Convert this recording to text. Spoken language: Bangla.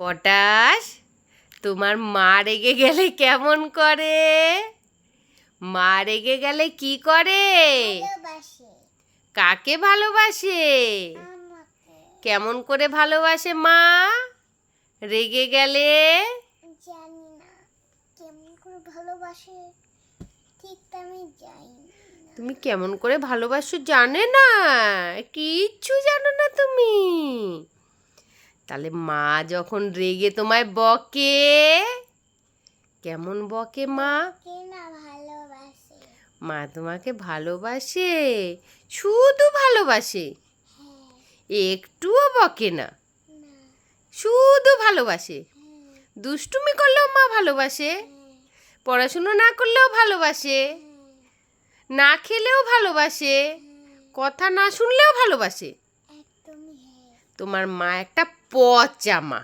পটাশ তোমার মা রেগে গেলে কেমন করে? মা রেগে গেলে কি করে? কাকে ভালোবাসে? কেমন করে ভালোবাসে মা? রেগে গেলে? জানি না। কেমন করে ভালোবাসে ঠিক আমি জানি তুমি কেমন করে ভালোবাসো জানে না। কিচ্ছু জানো না তুমি। তাহলে মা যখন রেগে তোমায় বকে কেমন বকে মা? মা তোমাকে ভালোবাসে? শুধু ভালোবাসে? হ্যাঁ। একটুও বকে না। শুধু ভালোবাসে? হ্যাঁ। দুষ্টুমি করলেও মা ভালোবাসে? হ্যাঁ। পড়াশুনো না করলেও ভালোবাসে? না খেলেও ভালোবাসে? কথা না শুনলেও ভালোবাসে? তোমার মা একটা পচা মা